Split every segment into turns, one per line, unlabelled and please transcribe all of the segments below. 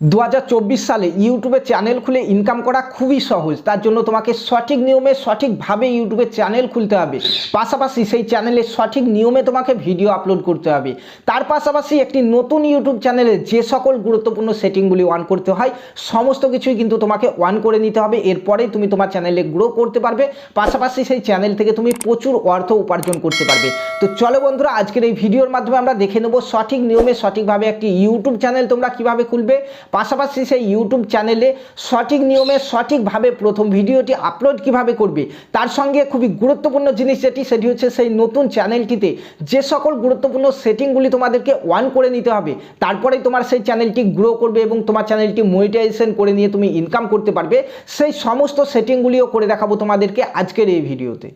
দু হাজার চব্বিশ সালে ইউটিউবে চ্যানেল খুলে ইনকাম করা খুবই সহজ। তার জন্য তোমাকে সঠিক নিয়মে, সঠিকভাবে ইউটিউবে চ্যানেল খুলতে হবে। পাশাপাশি সেই চ্যানেলে সঠিক নিয়মে তোমাকে ভিডিও আপলোড করতে হবে। তার পাশাপাশি একটি নতুন ইউটিউব চ্যানেলে যে সকল গুরুত্বপূর্ণ সেটিংগুলি অন করতে হয়, সমস্ত কিছুই কিন্তু তোমাকে অন করে নিতে হবে। এরপরেই তুমি তোমার চ্যানেলে গ্রো করতে পারবে। পাশাপাশি সেই চ্যানেল থেকে তুমি প্রচুর অর্থ উপার্জন করতে পারবে। তো চলো বন্ধুরা, আজকের এই ভিডিওর মাধ্যমে আমরা দেখে নেব সঠিক নিয়মে সঠিকভাবে একটি ইউটিউব চ্যানেল তোমরা কীভাবে খুলবে। পাশাপাশি সেই ইউটিউব চ্যানেলে সঠিক নিয়মে সঠিকভাবে প্রথম ভিডিওটি আপলোড কীভাবে করবে, তার সঙ্গে খুবই গুরুত্বপূর্ণ জিনিস যেটি, সেটি হচ্ছে সেই নতুন চ্যানেলটিতে যে সকল গুরুত্বপূর্ণ সেটিংগুলি তোমাদেরকে অন করে নিতে হবে, তারপরেই তোমার সেই চ্যানেলটি গ্রো করবে এবং তোমার চ্যানেলটি মনিটাইজেশন করে নিয়ে তুমি ইনকাম করতে পারবে, সেই সমস্ত সেটিংগুলিও করে দেখাবো তোমাদেরকে আজকের এই ভিডিওতে।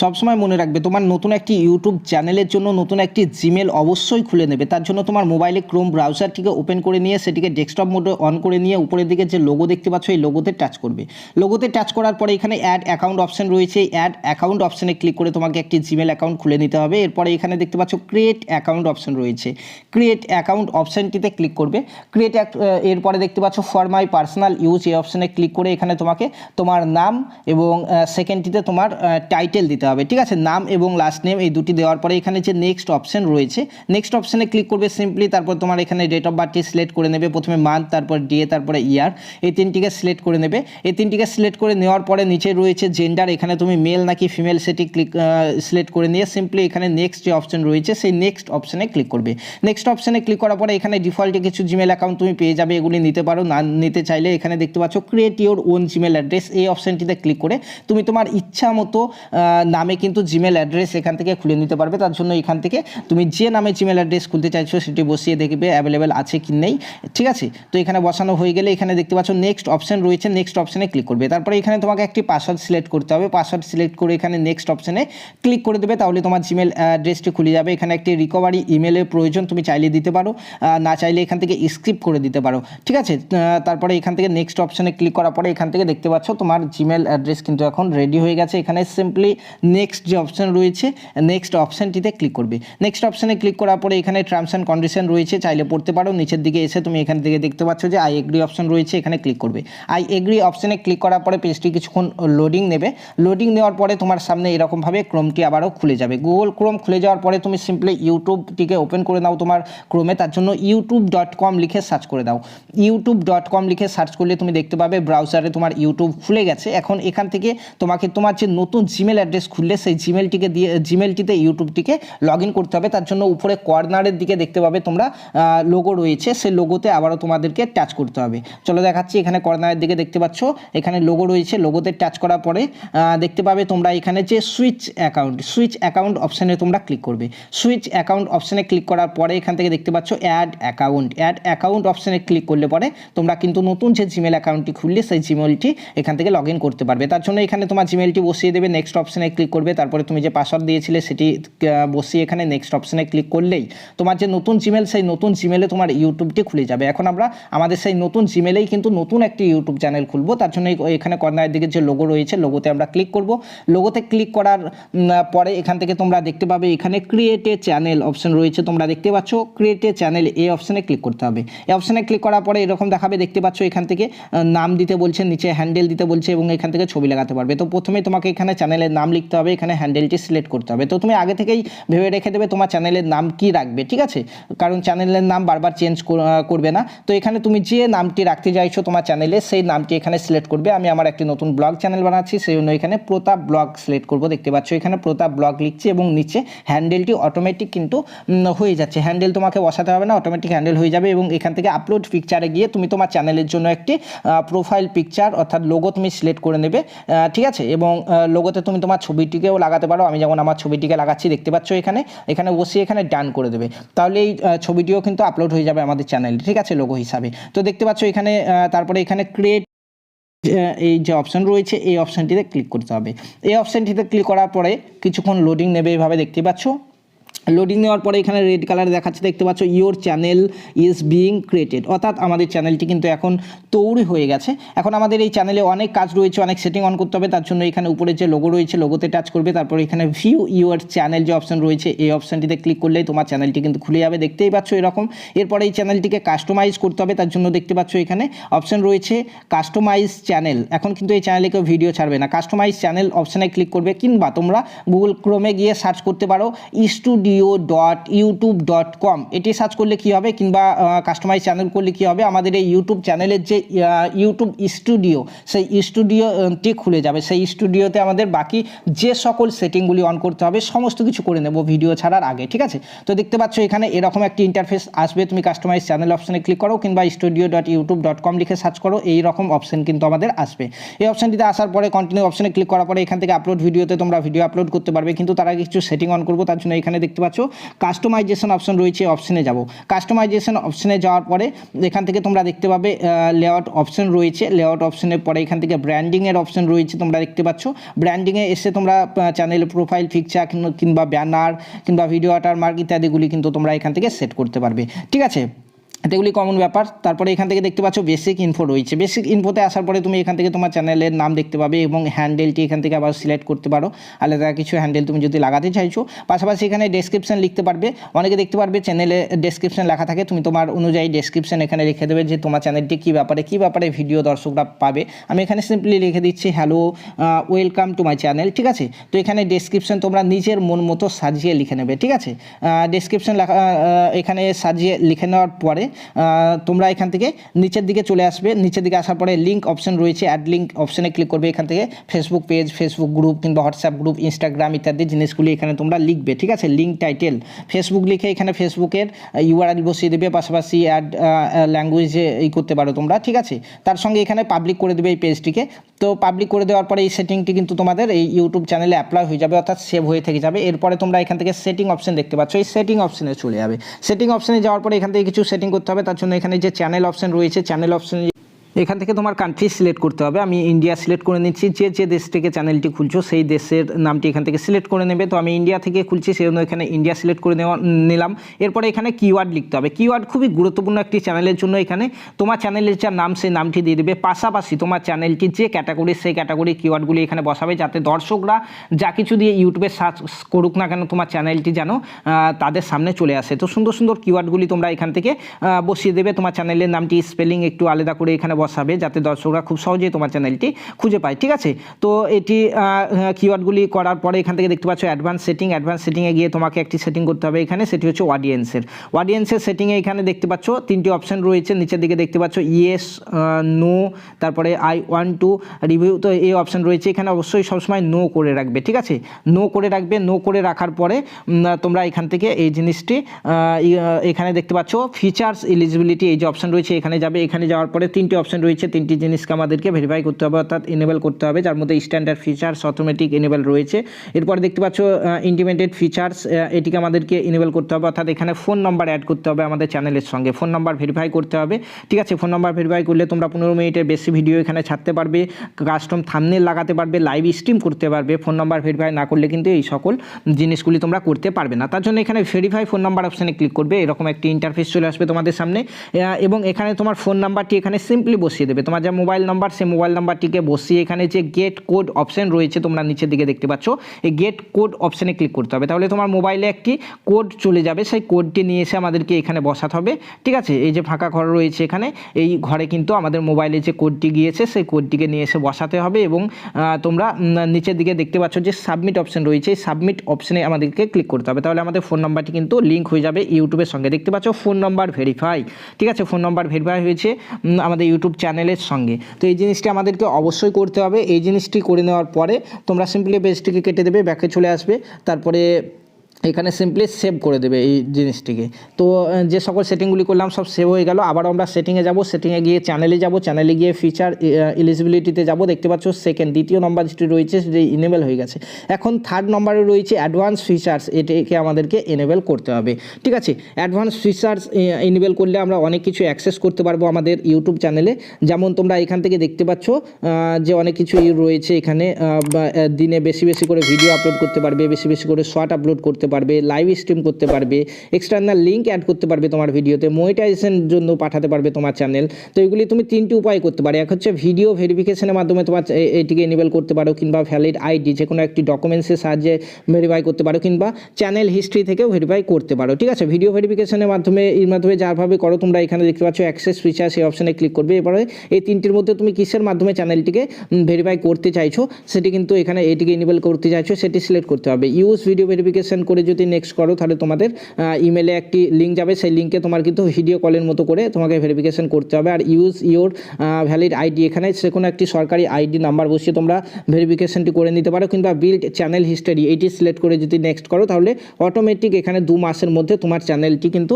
সবসময় মনে রাখবে, তোমার নতুন একটি ইউটিউব চ্যানেলের জন্য নতুন একটি জিমেল অবশ্যই খুলে নেবে। তার জন্য তোমার মোবাইলে ক্রোম ব্রাউজারটিকে ওপেন করে নিয়ে সেটিকে ডেস্কটপ মোডে অন করে নিয়ে উপরের দিকে যে লোগো দেখতে পাচ্ছ, এই লোগোতে টাচ করবে। লোগোতে টাচ করার পরে এখানে অ্যাড অ্যাকাউন্ট অপশন রয়েছে। অ্যাড অ্যাকাউন্ট অপশনে ক্লিক করে তোমাকে একটি জিমেল অ্যাকাউন্ট খুলে নিতে হবে। এরপরে এখানে দেখতে পাচ্ছ ক্রিয়েট অ্যাকাউন্ট অপশন রয়েছে। ক্রিয়েট অ্যাকাউন্ট অপশনটিতে ক্লিক করবে। ক্রিয়েট এরপরে দেখতে পাচ্ছ ফর মাই পার্সোনাল ইউজ এই অপশনে ক্লিক করে এখানে তোমাকে তোমার নাম এবং সেকেন্ডটিতে তোমার টাইটেল দিতে হবে। ঠিক আছে, নাম এবং লাস্ট নেম এই দুটি দেওয়ার পরে এখানে যে নেক্সট অপশন রয়েছে নেক্সট অপশনে ক্লিক করবে সিম্পলি তারপর তোমার এখানে ডেট অফ বার্থটি সিলেক্ট করে নেবে, প্রথমে মান্থ তারপর ডে তারপরে ইয়ার এই তিনটিকে সিলেক্ট করে নেবে। এই তিনটিকে সিলেক্ট করে নেওয়ার পরে নিচে রয়েছে জেন্ডার এখানে তুমি মেল নাকি ফিমেল সেটি ক্লিক সিলেক্ট করে নিয়ে সিম্পলি এখানে নেক্সট যে অপশন রয়েছে, সেই নেক্সট অপশনে ক্লিক করবে। নেক্সট অপশনে ক্লিক করার পরে এখানে ডিফল্টে কিছু জিমেল অ্যাকাউন্ট তুমি পেয়ে যাবে, এগুলি নিতে পারো। না নিতে চাইলে এখানে দেখতে পাচ্ছ create your own Gmail address এই অপশনটিতে ক্লিক করে তুমি তোমার ইচ্ছা মতো নামে কিন্তু জিমেল অ্যাড্রেস এখান থেকে খুলে নিতে পারবে। তার জন্য এখান থেকে তুমি যে নামে জিমেল অ্যাড্রেস খুলতে চাইছো, সেটি বসিয়ে দেখবে অ্যাভেলেবেল আছে কি নেই। ঠিক আছে? তো এখানে বসানো হয়ে গেলে এখানে দেখতে পাচ্ছ নেক্সট অপশন রয়েছে। নেক্সট অপশনে ক্লিক করবে। তারপরে এখানে তোমাকে একটি পাসওয়ার্ড সিলেক্ট করতে হবে। পাসওয়ার্ড সিলেক্ট করে এখানে নেক্সট অপশনে ক্লিক করে দেবে। তাহলে তোমার জিমেল অ্যাড্রেসটি খুলে যাবে। এখানে একটি রিকভারি ইমেলের প্রয়োজন তুমি চাইলে দিতে পারো। না চাইলে এখান থেকে স্ক্রিপ্ট করে দিতে পারো। ঠিক আছে? তারপরে এখান থেকে নেক্সট অপশনে ক্লিক করার পরে এখান থেকে দেখতে পাচ্ছ তোমার জিমেল অ্যাড্রেস কিন্তু এখন রেডি হয়ে গেছে। এখানে সিম্পলি নেক্সট যে অপশন রয়েছে নেক্সট অপশনটিতে ক্লিক করবে। নেক্সট অপশানে ক্লিক করার পরে এখানে টার্মস অ্যান্ড কন্ডিশন রয়েছে, চাইলে পড়তে পারো। নিচের দিকে এসে তুমি এখান থেকে দেখতে পাচ্ছ যে আই এগ্রি অপশন রয়েছে, এখানে ক্লিক করবে। আই এগ্রি অপশানে ক্লিক করার পরে পেজটি কিছুক্ষণ লোডিং নেবে। লোডিং নেওয়ার পরে তোমার সামনে এরকমভাবে ক্রোমটি আবারও খুলে যাবে। গুগল ক্রোম খুলে যাওয়ার পরে তুমি সিম্পলি ইউটিউবটিকে ওপেন করে নাও তোমার ক্রোমে তার জন্য ইউটিউব ডট কম লিখে সার্চ করে দাও। ইউটিউব ডট কম লিখে সার্চ করলে তুমি দেখতে পাবে ব্রাউজারে তোমার ইউটিউব খুলে গেছে। এখন এখান থেকে তোমাকে তোমার যে নতুন জিমেল অ্যাড্রেস খুললে সেই জিমেলটিকে দিয়ে জিমেলটিতে ইউটিউবটিকে লগ করতে হবে। তার জন্য উপরে কর্নারের দিকে দেখতে পাবে তোমরা লোগো রয়েছে। সেই লোগোতে আবারও তোমাদেরকে টাচ করতে হবে। চলো দেখাচ্ছি, এখানে কর্নারের দিকে দেখতে পাচ্ছ, এখানে লোগো রয়েছে। লোগোতে টাচ করার পরে দেখতে পাবে তোমরা এখানে যে সুইচ অ্যাকাউন্ট সুইচ অ্যাকাউন্ট অপশানে তোমরা ক্লিক করবে। সুইচ অ্যাকাউন্ট অপশানে ক্লিক করার পরে এখান থেকে দেখতে পাচ্ছ অ্যাড অ্যাকাউন্ট অ্যাড অ্যাকাউন্ট অপশানে ক্লিক করলে পরে তোমরা কিন্তু নতুন যে জিমেল অ্যাকাউন্টটি খুললে, সেই জিমেলটি এখান থেকে লগ করতে পারবে। তার জন্য এখানে তোমার জিমেলটি বসিয়ে দেবে। নেক্সট অপশানে ক্লিক করবে, তারপরে তুমি যে পাসওয়ার্ড দিয়েছিলে সেটি বসিয়ে এখানে নেক্সট অপশানে ক্লিক করলেই তোমার যে নতুন জিমেল সেই নতুন জিমেলে তোমার ইউটিউবটি খুলে যাবে। এখন আমরা, আমাদের সেই নতুন জিমেলেই কিন্তু নতুন একটি ইউটিউব চ্যানেল খুলবো, তার জন্য এখানে কর্নারের দিকে যে লোগো রয়েছে লোগোতে আমরা ক্লিক করব। লোগোতে ক্লিক করার পরে এখান থেকে তোমরা দেখতে পাবে, এখানে ক্রিয়েট এ চ্যানেল অপশন রয়েছে, তোমরা দেখতে পাচ্ছ ক্রিয়েট এ চ্যানেল এই অপশনে ক্লিক করতে হবে। এই অপশনে ক্লিক করার পরে এরকম দেখাবে, দেখতে পাচ্ছ এখান থেকে নাম দিতে বলছে, নিচে হ্যান্ডেল দিতে বলছে এবং এখান থেকে ছবি লাগাতে পারবে। তো প্রথমে তোমাকে এখানে চ্যানেলের নাম লিখতে হবে, এখানে হ্যান্ডেলটি সিলেক্ট করতে হবে। তো তুমি আগে থেকেই ভেবে রেখে দেবে তোমার চ্যানেলের নাম কি রাখবে, ঠিক আছে? কারণ চ্যানেলের নাম বারবার চেঞ্জ করবে না। তো এখানে তুমি যে নামটি রাখতে চাইছো তোমার চ্যানেলে সেই নামটি এখানে সিলেক্ট করবে। আমি আমার একটি নতুন ব্লগ চ্যানেল বানাচ্ছি, সেই জন্য এখানে প্রতাপ ব্লগ সিলেক্ট করব, দেখতে পাচ্ছ। এখানে প্রতাপ ব্লগ লিখছি এবং নিচে হ্যান্ডেলটি অটোমেটিক কিন্তু হয়ে যাচ্ছে। হ্যান্ডেল তোমাকে বসাতে হবে না অটোমেটিক হ্যান্ডেল হয়ে যাবে এবং এখান থেকে আপলোড পিকচারে গিয়ে তুমি তোমার চ্যানেলের জন্য একটি প্রোফাইল পিকচার অর্থাৎ লোগো তুমি সিলেক্ট করে নেবে ঠিক আছে? এবং লোগোতে তুমি তোমার ছবিটিকেও লাগাতে পারো। আমি যেমন আমার ছবিটিকে লাগাচ্ছি, দেখতে পাচ্ছ এখানে। এখানে বসিয়ে এখানে ডান করে দেবে। তাহলে এই ছবিটিও কিন্তু আপলোড হয়ে যাবে আমাদের চ্যানেলে ঠিক আছে? লোগো হিসাবে। তো দেখতে পাচ্ছ এখানে তারপরে এখানে ক্রিয়েট এই যে অপশন রয়েছে, এই অপশানটিতে ক্লিক করতে হবে। এই অপশানটিতে ক্লিক করার পরে কিছুক্ষণ লোডিং নেবে এভাবে দেখতে পাচ্ছ। লোডিং নেওয়ার পরে এখানে রেড কালার দেখাচ্ছে, দেখতে পাচ্ছ your channel is being created অর্থাৎ আমাদের চ্যানেলটি কিন্তু এখন তৈরি হয়ে গেছে। এখন আমাদের এই চ্যানেলে অনেক কাজ রয়েছে, অনেক সেটিং অন করতে হবে, তার জন্য এখানে উপরে যে লোগো রয়েছে লোগোতে টাচ করবে, তারপর এখানে ভিউ ইউর চ্যানেল যে অপশন রয়েছে, এই অপশনটিতে ক্লিক করলেই তোমার চ্যানেলটি কিন্তু খুলে যাবে। দেখতেই পাচ্ছ এরকম। এরপরে এই চ্যানেলটিকে কাস্টমাইজ করতে হবে, তার জন্য দেখতে পাচ্ছ এখানে অপশন রয়েছে কাস্টমাইজ চ্যানেল এখন কিন্তু এই চ্যানেলে কেউ ভিডিও ছাড়বে না। কাস্টমাইজ চ্যানেল অপশানে ক্লিক করবে, কিংবা তোমরা গুগল ক্রোমে গিয়ে সার্চ করতে পারো studio dot YouTube dot com এটি সার্চ করলে কি হবে কিংবা কাস্টমাইজ চ্যানেল করলে কি হবে? আমাদের এই ইউটিউব চ্যানেলের যে ইউটিউব স্টুডিও সেই স্টুডিওটি খুলে যাবে। সেই স্টুডিওতে আমাদের বাকি যে সকল সেটিংগুলি অন করতে হবে, সমস্ত কিছু করে নেব ভিডিও ছাড়ার আগে, ঠিক আছে? তো দেখতে পাচ্ছ এখানে এরকম একটি ইন্টারফেস আসবে। তুমি কাস্টমাইজ চ্যানেল অপশানে ক্লিক করো কিংবা studio dot YouTube dot com লিখে সার্চ করো এই রকম অপশন কিন্তু আমাদের আসবে। এই অপশানটিতে আসার পরে কন্টিনিউ অপশানে ক্লিক করার পরে এখান থেকে আপলোড ভিডিওতে তোমরা ভিডিও আপলোড করতে পারবে, কিন্তু তার কিছু সেটিং অন করব, তার জন্য এখানে দেখতে পাচ্ছ। কাস্টমাইজেশন অপশন রয়েছে অপশনে যাব। কাস্টমাইজেশন অপশনে যাওয়ার পরে এখান থেকে তোমরা দেখতে পাবে লেআউট অপশন রয়েছে। লেআউট অপশনের পরে এখান থেকে ব্র্যান্ডিংয়ের অপশন রয়েছে তোমরা দেখতে পাচ্ছ। ব্র্যান্ডিংয়ে এসে তোমরা চ্যানেল প্রোফাইল পিকচার কিংবা ব্যানার কিংবা ভিডিও ওয়াটারমার্ক ইত্যাদিগুলি কিন্তু তোমরা এখান থেকে সেট করতে পারবে। ঠিক আছে? এগুলি কমন ব্যাপার। তারপরে এখান থেকে দেখতে পাচ্ছ বেসিক ইনফো রয়েছে। বেসিক ইনফোতে আসার পরে তুমি এখান থেকে তোমার চ্যানেলের নাম দেখতে পাবে এবং হ্যান্ডেলটি এখান থেকে আবার সিলেক্ট করতে পারো। আলাদা কিছু হ্যান্ডেল তুমি যদি লাগাতে চাইছো। পাশাপাশি এখানে ডেসক্রিপশন লিখতে পারবে। অনেকে দেখতে পারবে চ্যানেলে ডেসক্রিপশন লেখা থাকে। তুমি তোমার অনুযায়ী ডেসক্রিপশন এখানে লিখে দেবে যে তোমার চ্যানেলটি কী ব্যাপারে কী ব্যাপারে ভিডিও দর্শকরা পাবে। আমি এখানে সিম্পলি লিখে দিচ্ছি hello welcome to my channel ঠিক আছে? তো এখানে ডেসক্রিপশন তোমরা নিজের মন মতো সাজিয়ে লিখে নেবে, ঠিক আছে? ডেসক্রিপশন লেখা এখানে সাজিয়ে লিখে নেওয়ার পরে তোমরা এখান থেকে নিচের দিকে চলে আসবে। নিচের দিকে আসার পরে লিঙ্ক অপশন রয়েছে। অ্যাড লিঙ্ক অপশনে ক্লিক করবে এখান থেকে। ফেসবুক পেজ ফেসবুক গ্রুপ কিংবা হোয়াটসঅ্যাপ গ্রুপ ইনস্টাগ্রাম ইত্যাদি জিনিসগুলি এখানে তোমরা লিখবে, ঠিক আছে? লিঙ্ক টাইটেল ফেসবুক লিখে এখানে ফেসবুকের ইউআরএল বসিয়ে দেবে, পাশাপাশি অ্যাড ল্যাঙ্গুয়েজে এই করতে পারো তোমরা, ঠিক আছে? তার সঙ্গে এখানে পাবলিক করে দেবে এই পেজটিকে তো পাবলিক করে দেওয়ার পরে এই সেটিংটি কিন্তু তোমাদের এই ইউটিউব চ্যানেলে অ্যাপ্লাই হয়ে যাবে, অর্থাৎ সেভ হয়ে থেকে যাবে। এরপরে তোমরা এখান থেকে সেটিং অপশন দেখতে পাচ্ছ। এই সেটিং অপশনে চলে যাবে। সেটিং অপশনে যাওয়ার পরে এখান থেকে কিছু সেটিং করতে হবে তার জন্য এখানে যে চ্যানেল অপশন রয়েছে চ্যানেল অপশন এখান থেকে তোমার কান্ট্রি সিলেক্ট করতে হবে। আমি ইন্ডিয়া সিলেক্ট করে নিচ্ছি। যে যে দেশ থেকে চ্যানেলটি খুলছো, সেই দেশের নামটি এখান থেকে সিলেক্ট করে নেবে। তো আমি ইন্ডিয়া থেকে খুলছি সেই জন্য এখানে ইন্ডিয়া সিলেক্ট করে নেওয়া, নিলাম। এরপরে এখানে কিওয়ার্ড লিখতে হবে। কিওয়ার্ড খুবই গুরুত্বপূর্ণ একটি চ্যানেলের জন্য এখানে। তোমার চ্যানেলের যা নাম, সেই নামটি দিয়ে দেবে। পাশাপাশি তোমার চ্যানেলটি যে ক্যাটাগরি সেই ক্যাটাগরি কিওয়ার্ডগুলি এখানে বসাবে, যাতে দর্শকরা যা কিছু দিয়ে ইউটিউবে সার্চ করুক না কেন, তোমার চ্যানেলটি যেন তাদের সামনে চলে আসে। তো সুন্দর সুন্দর কিওয়ার্ডগুলি তোমরা এখান থেকে বসিয়ে দেবে। তোমার চ্যানেলের নামটি স্পেলিং একটু আলাদা করে এখানে বসাবে যাতে দর্শকরা খুব সহজেই তোমার চ্যানেলটি খুঁজে পায়, ঠিক আছে? তো এটি কিওয়ার্ডগুলি করার পরে এখান থেকে দেখতে পাচ্ছ অ্যাডভান্স সেটিং অ্যাডভান্স সেটিংয়ে গিয়ে তোমাকে একটি সেটিং করতে হবে। এখানে সেটি হচ্ছে অডিয়েন্সের অডিয়েন্সের সেটিংয়ে এখানে দেখতে পাচ্ছ তিনটি অপশন রয়েছে। নিচের দিকে দেখতে পাচ্ছ ইয়েস নো তারপরে আই ওয়ান টু রিভিউ তো এই অপশন রয়েছে। এখানে অবশ্যই সবসময় নো করে রাখবে, ঠিক আছে? নো করে রাখবে নো করে রাখার পরে তোমরা এখান থেকে এই জিনিসটি এখানে দেখতে পাচ্ছ ফিচার্স এলিজিবিলিটি এই যে অপশন রয়েছে, এখানে যাবে। এখানে যাওয়ার পরে তিনটি অপশন রয়েছে তিনটি জিনিসকে আমাদেরকে ভেরিফাই করতে হবে, অর্থাৎ এনেবল করতে হবে, যার মধ্যে স্ট্যান্ডার্ড ফিচার্স অটোমেটিক এনেবল রয়েছে। এরপর দেখতে পাচ্ছ ইন্টিমেটেড ফিচার্স এটিকে আমাদেরকে এনেবল করতে হবে, অর্থাৎ এখানে ফোন নাম্বার অ্যাড করতে হবে আমাদের চ্যানেলের সঙ্গে। ফোন নাম্বার ভেরিফাই করতে হবে, ঠিক আছে? ফোন নাম্বার ভেরিফাই করলে তোমরা পনেরো মিনিটের বেশি ভিডিও এখানে ছাড়তে পারবে কাস্টম থামনেল লাগাতে পারবে লাইভ স্ট্রিম করতে পারবে। ফোন নাম্বার ভেরিফাই না করলে কিন্তু এই সকল জিনিসগুলি তোমরা করতে পারবে না। তার জন্য এখানে ভেরিফাই ফোন নাম্বার অপশানে ক্লিক করবে, এরকম একটি ইন্টারফেস চলে আসবে তোমাদের সামনে। এবং এখানে তোমার ফোন নাম্বারটি এখানে সিম্পলি বসিয়ে দেবে। তোমার যা মোবাইল নাম্বার সেই মোবাইল নাম্বারটিকে বসিয়ে এখানে যে গেট কোড অপশন রয়েছে তোমরা নিচের দিকে দেখতে পাচ্ছ, এই গেট কোড অপশানে ক্লিক করতে হবে। তাহলে তোমার মোবাইলে একটি কোড চলে যাবে। সেই কোডটি নিয়ে এসে আমাদেরকে এখানে বসাতে হবে। ঠিক আছে? এই যে ফাঁকা ঘর রয়েছে এখানে, এই ঘরে কিন্তু আমাদের মোবাইলে যে কোডটি গিয়েছে, সেই কোডটিকে নিয়ে এসে বসাতে হবে এবং তোমরা নিচের দিকে দেখতে পাচ্ছ যে সাবমিট অপশন রয়েছে। এই সাবমিট অপশনে আমাদেরকে ক্লিক করতে হবে। তাহলে আমাদের ফোন নাম্বারটি কিন্তু লিঙ্ক হয়ে যাবে ইউটিউবের সঙ্গে। দেখতে পাচ্ছ ফোন নাম্বার ভেরিফাই ঠিক আছে? ফোন নাম্বার ভেরিফাই হয়েছে। আমাদের ইউটিউব চ্যানেলের সঙ্গে। তো এই জিনিসটি আমাদেরকে অবশ্যই করতে হবে। এই জিনিসটি করে নেওয়ার পরে তোমরা সিম্পলি পেজটিকে কেটে দেবে, ব্যাকে চলে আসবে। তারপরে এখানে সিম্পলি সেভ করে দেবে এই জিনিসটিকে। তো যে সকল সেটিংগুলি করলাম সব সেভ হয়ে গেল। আবার আমরা সেটিংয়ে যাব সেটিংয়ে গিয়ে চ্যানেলে যাব চ্যানেলে গিয়ে ফিচার এলিজিবিলিটিতে যাব। দেখতে পাচ্ছ সেকেন্ড দ্বিতীয় নম্বর যেটি রয়েছে সেটি ইনেবল হয়ে গেছে। এখন থার্ড নম্বরে রয়েছে অ্যাডভান্স ফিচার্স এটাকে আমাদেরকে এনেবেল করতে হবে। ঠিক আছে? অ্যাডভান্স ফিচার্স এনেবল করলে আমরা অনেক কিছু অ্যাক্সেস করতে পারব আমাদের ইউটিউব চ্যানেলে যেমন তোমরা এখান থেকে দেখতে পাচ্ছ যে অনেক কিছুই রয়েছে এখানে দিনে বেশি বেশি করে ভিডিও আপলোড করতে পারবে, বেশি বেশি করে শর্ট আপলোড করতে পারবে। পারবে লাইভ স্ট্রিম করতে পারবে এক্সটার্নাল লিঙ্ক অ্যাড করতে পারবে তোমার ভিডিওতে মনিটাইজেশন জন্য পাঠাতে পারবে তোমার চ্যানেল তো এগুলি তুমি তিনটি উপায় করতে পারো। এক হচ্ছে ভিডিও ভেরিফিকেশনের মাধ্যমে তোমার এটিকে এনেবল করতে পারো কিংবা ভ্যালিড আইডি যে কোনো একটি ডকুমেন্টসের সাহায্যে ভেরিফাই করতে পারো কিংবা চ্যানেল হিস্ট্রি থেকেও ভেরিফাই করতে পারো। ঠিক আছে? ভিডিও ভেরিফিকেশনের মাধ্যমে, এর মাধ্যমে যারভাবে করো, তোমরা এখানে দেখতে পাচ্ছ অ্যাক্সেস ফিচার সেই অপশনে ক্লিক করবে। এবারে এই তিনটির মধ্যে তুমি কিসের মাধ্যমে চ্যানেলটিকে ভেরিফাই করতে চাইছো, সেটি কিন্তু এখানে এটিকে এনেবল করতে চাইছো, সেটি সিলেক্ট করতে হবে। ইউজ ভিডিও ভেরিফিকেশন করে যদি নেক্সট করো, তাহলে তোমাদের ইমেলে একটি লিঙ্ক যাবে। সেই লিঙ্কে তোমার কিন্তু ভিডিও কলের মতো করে তোমাকে ভেরিফিকেশন করতে হবে। আর ইউজ ইউর ভ্যালিড আইডি এখানে যে কোনো একটি সরকারি আইডি নাম্বার বসিয়ে তোমরা ভেরিফিকেশনটি করে নিতে পারো। কিংবা বিল্ড চ্যানেল হিস্টোরি এইটি সিলেক্ট করে যদি নেক্সট করো, তাহলে অটোমেটিক এখানে দু মাসের মধ্যে তোমার চ্যানেলটি কিন্তু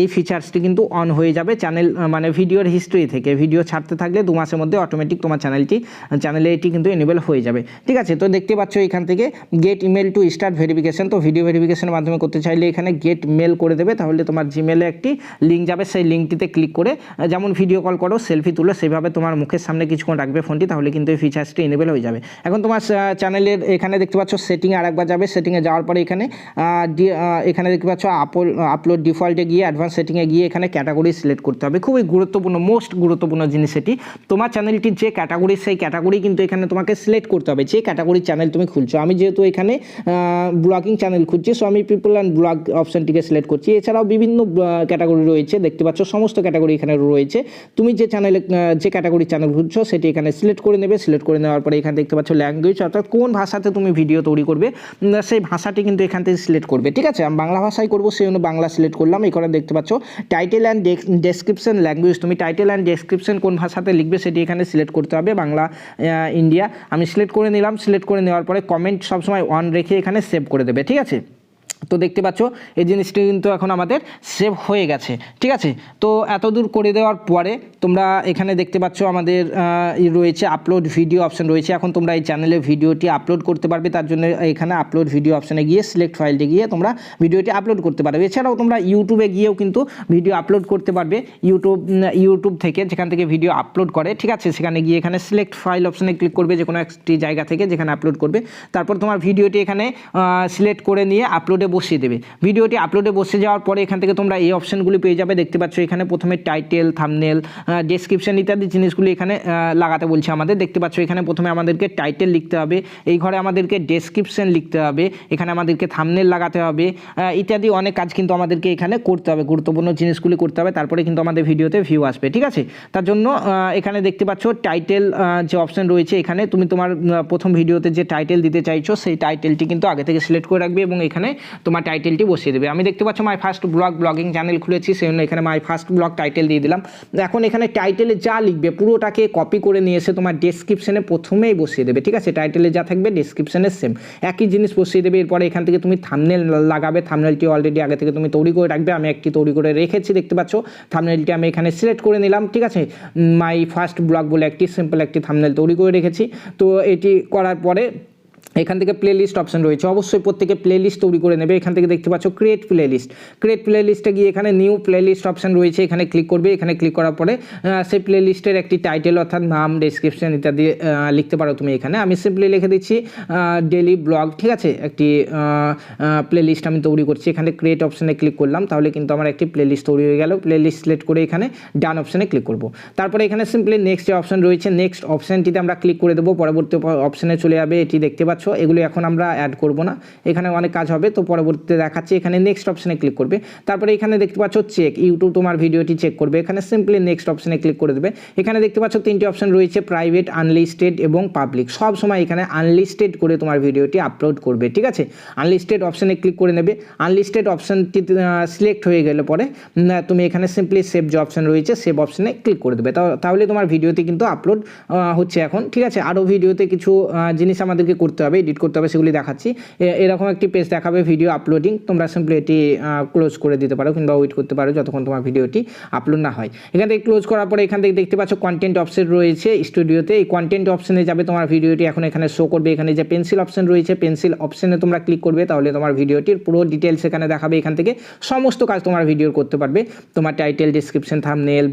এই ফিচার্সটি কিন্তু অন হয়ে যাবে। চ্যানেল মানে ভিডিওর হিস্ট্রি থেকে ভিডিও ছাড়তে থাকলে দু মাসের মধ্যে অটোমেটিক তোমার চ্যানেলটি চ্যানেলে এটি কিন্তু এনেবল হয়ে যাবে। ঠিক আছে? তো দেখতে পাচ্ছ এখান থেকে get email to start verification তো ভিডিও ভেরিফিকেশনের মাধ্যমে করতে চাইলে এখানে গেট মেল করে দেবে, তাহলে তোমার জিমেলে একটি লিঙ্ক যাবে, সেই লিঙ্কটিতে ক্লিক করে যেমন ভিডিও কল করো সেলফি তুলো সেভাবে তোমার মুখের সামনে কিছুক্ষণ রাখবে ফোনটি তাহলে কিন্তু এই ফিচার্সটি এনেবল হয়ে যাবে। এখন তোমার চ্যানেলের এখানে দেখতে পাচ্ছ সেটিংয়ে আরেকবার যাবে সেটিংয়ে যাওয়ার পরে এখানে এখানে দেখতে পাচ্ছ আপল আপলোড ডিফল্টে গিয়ে অ্যাডভান্স সেটিংয়ে গিয়ে এখানে ক্যাটাগরি সিলেক্ট করতে হবে। খুবই গুরুত্বপূর্ণ মোস্ট গুরুত্বপূর্ণ জিনিস এটি। তোমার চ্যানেলটির যে ক্যাটাগরি সেই ক্যাটাগরি কিন্তু এখানে তোমাকে সিলেক্ট করতে হবে, যে ক্যাটাগরির চ্যানেল তুমি খুলছো। আমি যেহেতু এখানে ব্লগিং চ্যানেল খুঁজছি সো আমি পিপল অ্যান্ড ব্লগ অপশনটিকে সিলেক্ট করছি। এছাড়াও বিভিন্ন ক্যাটাগরি রয়েছে, দেখতে পাচ্ছ, সমস্ত ক্যাটাগরি এখানে রয়েছে। তুমি যে চ্যানেলে যে ক্যাটাগরি চ্যানেল খুঁজছো, সেটি এখানে সিলেক্ট করে নেবে। সিলেক্ট করে নেওয়ার পরে এখানে দেখতে পাচ্ছ ল্যাঙ্গুয়েজ অর্থাৎ কোন ভাষাতে তুমি ভিডিও তৈরি করবে সেই ভাষাটি কিন্তু এখান থেকে সিলেক্ট করবে। ঠিক আছে? আমি বাংলা ভাষায় করব, সেই জন্য বাংলা সিলেক্ট করলাম। এখানে দেখতে পাচ্ছ টাইটেল অ্যান্ড ডেসক্রিপশন ল্যাঙ্গুয়েজ তুমি টাইটেল অ্যান্ড ডেসক্রিপশন কোন ভাষাতে লিখবে, সেটি এখানে সিলেক্ট করতে হবে। বাংলা ইন্ডিয়া আমি সিলেক্ট করে নিলাম। সিলেক্ট করে নেওয়ার পরে কমেন্ট সবসময় অন রেখে এখানে সেভ করে দেবে। ঠিক আছে? তো দেখতে পাচ্ছ, এই জিনিসটি কিন্তু এখন আমাদের সেভ হয়ে গেছে। ঠিক আছে? তো এত দূর করে দেওয়ার পরে তোমরা এখানে দেখতে পাচ্ছ আমাদের রয়েছে আপলোড ভিডিও অপশন রয়েছে। এখন তোমরা এই চ্যানেলে ভিডিওটি আপলোড করতে পারবে, তার জন্য এখানে আপলোড ভিডিও অপশানে গিয়ে সিলেক্ট ফাইলটি গিয়ে তোমরা ভিডিওটি আপলোড করতে পারবে। এছাড়াও তোমরা ইউটিউবে গিয়েও কিন্তু ভিডিও আপলোড করতে পারবে। ইউটিউব ইউটিউব থেকে যেখান থেকে ভিডিও আপলোড করে, ঠিক আছে? সেখানে গিয়ে এখানে সিলেক্ট ফাইল অপশানে ক্লিক করবে যে কোনো একটি জায়গা থেকে যেখানে আপলোড করবে। তারপর তোমার ভিডিওটি এখানে সিলেক্ট করে নিয়ে আপলোডে বসিয়ে দেবে। ভিডিওটি আপলোডে বসে যাওয়ার পরে এখান থেকে তোমরা এই অপশনগুলি পেয়ে যাবে। দেখতে পাচ্ছ এখানে প্রথমে টাইটেল থামনেল ডেসক্রিপশন ইত্যাদি জিনিসগুলি এখানে লাগাতে বলছে আমাদের। দেখতে পাচ্ছ এখানে প্রথমে আমাদেরকে টাইটেল লিখতে হবে। এই ঘরে আমাদেরকে ডেসক্রিপশন লিখতে হবে। এখানে আমাদেরকে থামনেল লাগাতে হবে ইত্যাদি অনেক কাজ কিন্তু আমাদেরকে এখানে করতে হবে। গুরুত্বপূর্ণ জিনিসগুলি করতে হবে। তারপরে কিন্তু আমাদের ভিডিওতে ভিউ আসবে, ঠিক আছে? তার জন্য এখানে দেখতে পাচ্ছ টাইটেল যে অপশান রয়েছে এখানে, তুমি তোমার প্রথম ভিডিওতে যে টাইটেল দিতে চাইছো, সেই টাইটেলটি কিন্তু আগে থেকে সিলেক্ট করে রাখবে এবং এখানে তোমার টাইটেলটি বসিয়ে দেবে। আমি দেখতে পাচ্ছ my first blog blogging channel খুলেছি সেই জন্য এখানে মাই ফার্স্ট ব্লগ টাইটেল দিয়ে দিলাম। এখন এখানে টাইটেলে যা লিখবে, পুরোটাকে কপি করে নিয়ে এসে তোমার ডেসক্রিপশনে প্রথমেই বসিয়ে দেবে, ঠিক আছে? টাইটেলে যা থাকবে ডেসক্রিপশনে সেম একই জিনিস বসিয়ে দেবে, এরপরে এখান থেকে তুমি থামনেল লাগাবে থামনেলটি অলরেডি আগে থেকে তুমি তৈরি করে রাখবে, আমি একটি তৈরি করে রেখেছি, দেখতে পাচ্ছ? থামনেলটি আমি এখানে সিলেক্ট করে নিলাম, ঠিক আছে? মাই ফার্স্ট ব্লগ বলে একটি সিম্পল একটি থামনেল তৈরি করে রেখেছি। তো এটি করার পরে এখান থেকে প্লে লিস্ট অপশন রয়েছে। অবশ্যই প্রত্যেকে প্লে লিস্ট তৈরি করে নেবে। এখান থেকে দেখতে পাচ্ছ ক্রিয়েট প্লে লিস্ট ক্রিয়েট প্লে লিস্টে গিয়ে এখানে নিউ প্লে লিস্ট অপশন রয়েছে। এখানে ক্লিক করবে। এখানে ক্লিক করার পরে সেই প্লে লিস্টের একটি টাইটেল অর্থাৎ নাম ডেসক্রিপশন ইত্যাদি লিখতে পারো তুমি এখানে। আমি সিম্পলি লিখে দিচ্ছি ডেলি ব্লগ ঠিক আছে? একটি প্লে লিস্ট আমি তৈরি করছি। এখানে ক্রিয়েট অপশনে ক্লিক করলাম। তাহলে কিন্তু আমার একটি প্লে লিস্ট তৈরি হয়ে গেল। প্লে লিস্ট সিলেক্ট করে এখানে ডান অপশনে ক্লিক করব। তারপরে এখানে সিম্পলি নেক্সট যে অপশন রয়েছে নেক্সট অপশনটিতে আমরা ক্লিক করে দেবো। পরবর্তী অপশনে চলে যাবে। এটি দেখতে পাচ্ছ এগুলো এখন আমরা অ্যাড করব না। এখানে অনেক কাজ হবে, তো পরবর্তীতে দেখাচ্ছি, এখানে নেক্সট অপশানে ক্লিক করবে। তারপরে এখানে দেখতে পাচ্ছ চেক ইউটিউব তোমার ভিডিওটি চেক করবে। এখানে সিম্পলি নেক্সট অপশনে ক্লিক করে দেবে। এখানে দেখতে পাচ্ছ তিনটি অপশন রয়েছে প্রাইভেট আনলিস্টেড এবং পাবলিক সব সময় এখানে আনলিস্টেড করে তোমার ভিডিওটি আপলোড করবে, ঠিক আছে? আনলিস্টেড অপশানে ক্লিক করে নেবে। আনলিস্টেড অপশনটি সিলেক্ট হয়ে গেলে পরে তুমি এখানে সিম্পলি সেভ যে অপশন রয়েছে সেভ অপশনে ক্লিক করে দেবে। তাহলে তোমার ভিডিওতে কিন্তু আপলোড হচ্ছে এখন, ঠিক আছে? আরও ভিডিওতে কিছু জিনিস আমাদেরকে করতে হবে। এডিট করতে হবে সেগুলি দেখাচ্ছি। এরকম একটি পেজ দেখাবে ভিডিও আপলোডিং তোমরা সিম্পলি এটি ক্লোজ করে দিতে পারো কিংবা ওয়েট করতে পারো যতক্ষণ তোমার ভিডিওটি আপলোড না হয়। এখান থেকে ক্লোজ করার পরে এখান থেকে দেখতে পাচ্ছ কন্টেন্ট অপশন রয়েছে স্টুডিওতে এই কন্টেন্ট অপশনে যাবে তোমার ভিডিওটি এখন এখানে শো করবে। এখানে যে পেন্সিল অপশন রয়েছে পেন্সিল অপশনে তোমরা ক্লিক করবে, তাহলে তোমার ভিডিওটির পুরো ডিটেলস এখানে দেখাবে। এখান থেকে সমস্ত কাজ তোমার ভিডিওর করতে পারবে। তোমার টাইটেল ডিসক্রিপশন থামনেল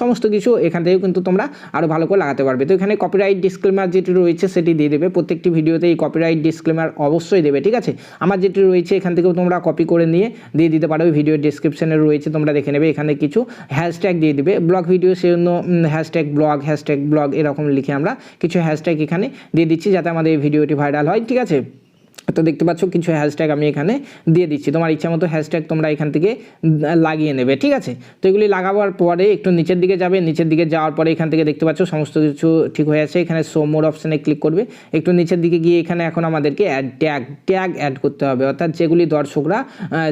সমস্ত কিছু এখান থেকেও কিন্তু তোমরা আরও ভালো করে লাগাতে পারবে। তো এখানে কপিরাইট ডিসক্লেমার যেটি রয়েছে, সেটি দিয়ে দেবে। প্রত্যেকটি ভিডিও ভিডিওতে এই কপিরাইট ডিসক্লেমার অবশ্যই দেবে, ঠিক আছে? আমার যেটি রয়েছে, এখান থেকেও তোমরা কপি করে নিয়ে দিয়ে দিতে পারো। ভিডিও ডিসক্রিপশনে রয়েছে, তোমরা দেখে নেবে। এখানে কিছু হ্যাশট্যাগ দিয়ে দিবে। ব্লগ ভিডিও সেজন্য হ্যাশট্যাগ ব্লগ হ্যাশট্যাগ ব্লগ এরকম লিখে আমরা কিছু হ্যাশট্যাগ এখানে দিয়ে দিচ্ছি, যাতে আমাদের এই ভিডিওটি ভাইরাল হয়, ঠিক আছে? তো দেখতে পাচ্ছ কিছু হ্যাশট্যাগ আমি এখানে দিয়ে দিচ্ছি। তোমার ইচ্ছা মতো হ্যাশট্যাগ তোমরা এখান থেকে লাগিয়ে নেবে, ঠিক আছে? তো এগুলি লাগাবার পরে একটু নিচের দিকে যাবে, নিচের দিকে যাওয়ার পরে এখান থেকে দেখতে পাচ্ছ সমস্ত কিছু ঠিক হয়ে আছে। এখানে সো মোর অপশানে ক্লিক করবে। একটু নিচের দিকে গিয়ে এখানে এখন আমাদেরকে অ্যাড ট্যাগ ট্যাগ অ্যাড করতে হবে। অর্থাৎ যেগুলি দর্শকরা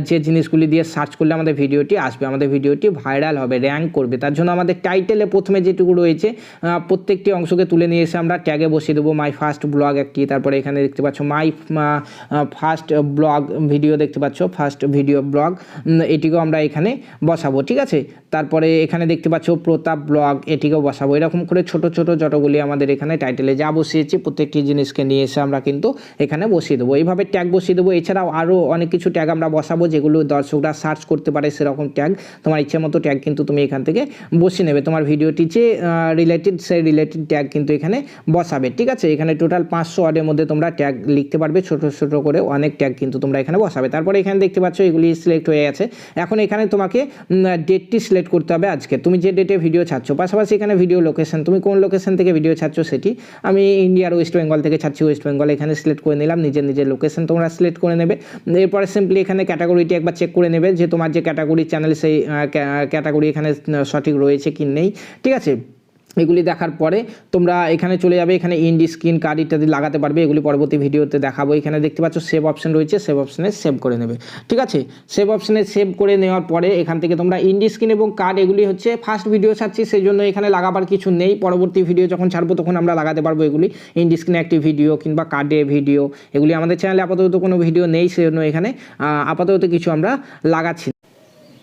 যে জিনিসগুলি দিয়ে সার্চ করলে আমাদের ভিডিওটি আসবে, আমাদের ভিডিওটি ভাইরাল হবে র্যাঙ্ক করবে। তার জন্য আমাদের টাইটেলে প্রথমে যেটুকু রয়েছে প্রত্যেকটি অংশকে তুলে নিয়ে এসে আমরা ট্যাগে বসিয়ে দেবো মাই ফার্স্ট ব্লগ একটি, তারপরে এখানে দেখতে পাচ্ছ মাই ফার্স্ট ব্লগ ভিডিও দেখতে পাচ্ছ ফার্স্ট ভিডিও ব্লগ এটিকেও আমরা এখানে বসাবো, ঠিক আছে? তারপরে এখানে দেখতে পাচ্ছ প্রতাপ ব্লগ এটিকেও বসাবো। এরকম করে ছোট ছোট যতগুলি আমাদের এখানে টাইটেলে যা বসিয়েছি, প্রত্যেকটি জিনিসকে নিয়ে এসে আমরা কিন্তু এখানে বসিয়ে দেবো। এইভাবে ট্যাগ বসিয়ে দেবো। এছাড়াও আরও অনেক কিছু ট্যাগ আমরা বসাবো, যেগুলো দর্শকরা সার্চ করতে পারে সেরকম ট্যাগ তোমার ইচ্ছে মতো ট্যাগ কিন্তু তুমি এখান থেকে বসিয়ে নেবে। তোমার ভিডিওটি যে রিলেটেড সেই রিলেটেড ট্যাগ কিন্তু এখানে বসাবে, ঠিক আছে? এখানে টোটাল পাঁচশো ওয়ার্ডের মধ্যে তোমরা ট্যাগ লিখতে পারবে। ছোট ছোট করে অনেক ট্যাগ কিন্তু তোমরা এখানে বসাবে। তারপরে এখানে দেখতে পাচ্ছ এগুলি সিলেক্ট হয়ে গেছে। এখন এখানে তোমাকে ডেটটি সিলেক্ট করতে হবে আজকে। তুমি যে ডেটে ভিডিও ছাড়ছো, পাশাপাশি এখানে ভিডিও লোকেশন তুমি কোন লোকেশন থেকে ভিডিও ছাড়ছো সেটি আমি ইন্ডিয়ার ওয়েস্ট বেঙ্গল থেকে ছাড়ছি ওয়েস্ট বেঙ্গল এখানে সিলেক্ট করে নিলাম, নিজের নিজের লোকেশন তোমরা সিলেক্ট করে নেবে। এরপরে সিম্পলি এখানে ক্যাটাগরিটি একবার চেক করে নেবে যে তোমার যে ক্যাটাগরি চ্যানেল সেই ক্যাটাগরি এখানে সঠিক রয়েছে কি নেই। ঠিক আছে? এগুলি দেখার পরে তোমরা এখানে চলে যাবে, এখানে ইন্ডি স্ক্রিন কার্ড ইত্যাদি লাগাতে পারবে, এগুলি পরবর্তী ভিডিওতে দেখাবো। এখানে দেখতে পাচ্ছ সেভ অপশন রয়েছে সেভ অপশনে সেভ করে নেবে। ঠিক আছে? সেভ অপশনে সেভ করে নেওয়ার পরে এখান থেকে তোমরা ইন্ডি স্ক্রিন এবং কার্ড এগুলি হচ্ছে ফার্স্ট ভিডিও ছাড়ছি সেই জন্য এখানে লাগাবার কিছু নেই। পরবর্তী ভিডিও যখন ছাড়বো, তখন আমরা লাগাতে পারব এগুলি। ইন্ডি স্ক্রিনে একটি ভিডিও কিংবা কার্ডে ভিডিও এগুলি আমাদের চ্যানেলে আপাতত কোনো ভিডিও নেই সেই জন্য এখানে আপাতত কিছু আমরা লাগাচ্ছি।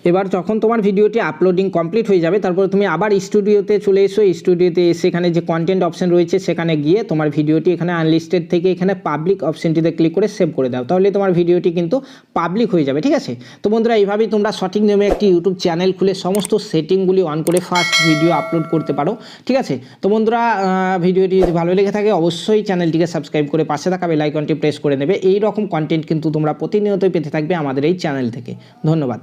এবার যখন তোমার ভিডিওটি আপলোডিং কমপ্লিট হয়ে যাবে, তারপরে তুমি আবার স্টুডিওতে চলে এসো। স্টুডিওতে এসে এখানে যে কন্টেন্ট অপশন রয়েছে, সেখানে গিয়ে তোমার ভিডিওটি এখানে আনলিস্টেড থেকে এখানে পাবলিক অপশনটিতে ক্লিক করে সেভ করে দাও। তাহলে তোমার ভিডিওটি কিন্তু পাবলিক হয়ে যাবে, ঠিক আছে? তো বন্ধুরা, এইভাবেই তোমরা সঠিক নিয়মে একটি ইউটিউব চ্যানেল খুলে সমস্ত সেটিংগুলি অন করে ফার্স্ট ভিডিও আপলোড করতে পারো, ঠিক আছে? তো বন্ধুরা ভিডিওটি যদি ভালো লেগে থাকে, অবশ্যই চ্যানেলটিকে সাবস্ক্রাইব করে পাশে থাকা বেল আইকনটি প্রেস করে নেবে। এই রকম কন্টেন্ট কিন্তু তোমরা প্রতিনিয়তই পেতে থাকবে আমাদের এই চ্যানেল থেকে। ধন্যবাদ।